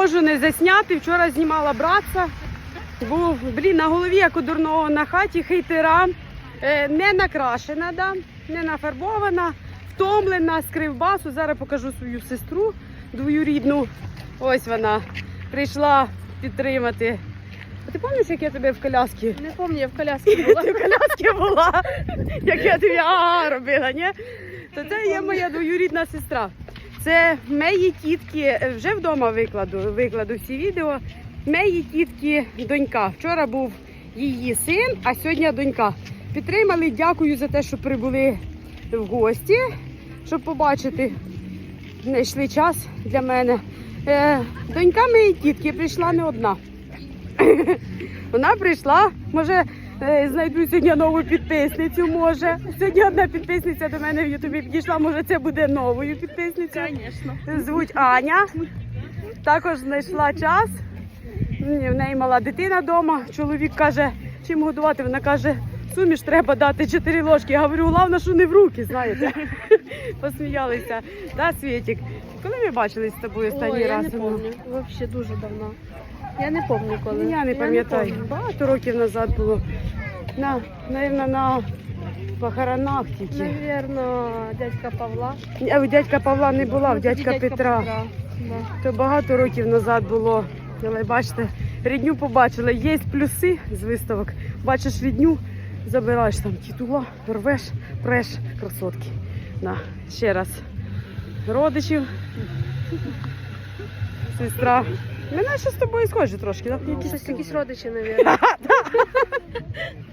можу не засняти. Вчора знімала братца. Був, блін, на голові, як у дурного на хаті, хейтера. Е, не накрашена, да, не нафарбована, втомлена, з кривбасу. Зараз покажу свою сестру двоюрідну. Ось вона прийшла підтримати. А ти пам'ятаєш, як я тебе в коляскі Не пам'ятаю, я в коляскі була. ти в коляскі була, як я тобі ага робила, ні? То це є моя двоюрідна сестра. Це мої тітки, е, вже вдома викладу, викладу всі відео. Мої тітки донька. Вчора був її син, а сьогодні донька. Підтримали, дякую за те, що прибули в гості, щоб побачити. Знайшли час для мене. Е, донька моєї тітки прийшла не одна. Вона прийшла, може, знайду сьогодні нову підписницю. Може. Сьогодні одна підписниця до мене в Ютубі підійшла, може це буде новою підписницею. Звісно. Звуть Аня. Також знайшла час. В неї мала дитина вдома. Чоловік каже, чим годувати. Вона каже, суміш треба дати 4 ложки. Я говорю, головне, що не в руки, знаєте. Посміялися. Да, Світік? Коли ми бачились з тобою останній Ой, я не пам'ятаю. Взагалі дуже давно. Я не пам'ятаю коли. Я не пам'ятаю. Багато років назад було. На, навірно, на похоронах тільки. Навірно, дядька Павла. А у дядька Павла не була, у Ну, дядька Петра. То багато років назад було. Але бачите, рідню побачила. Є плюси з виставок. Бачиш рідню, забираєш там титула, рвеш, преш, красотки. На, ще раз. Родичів. Сестра. Мене ще з тобою схожі трошки, так? Якісь, родичі, навірно.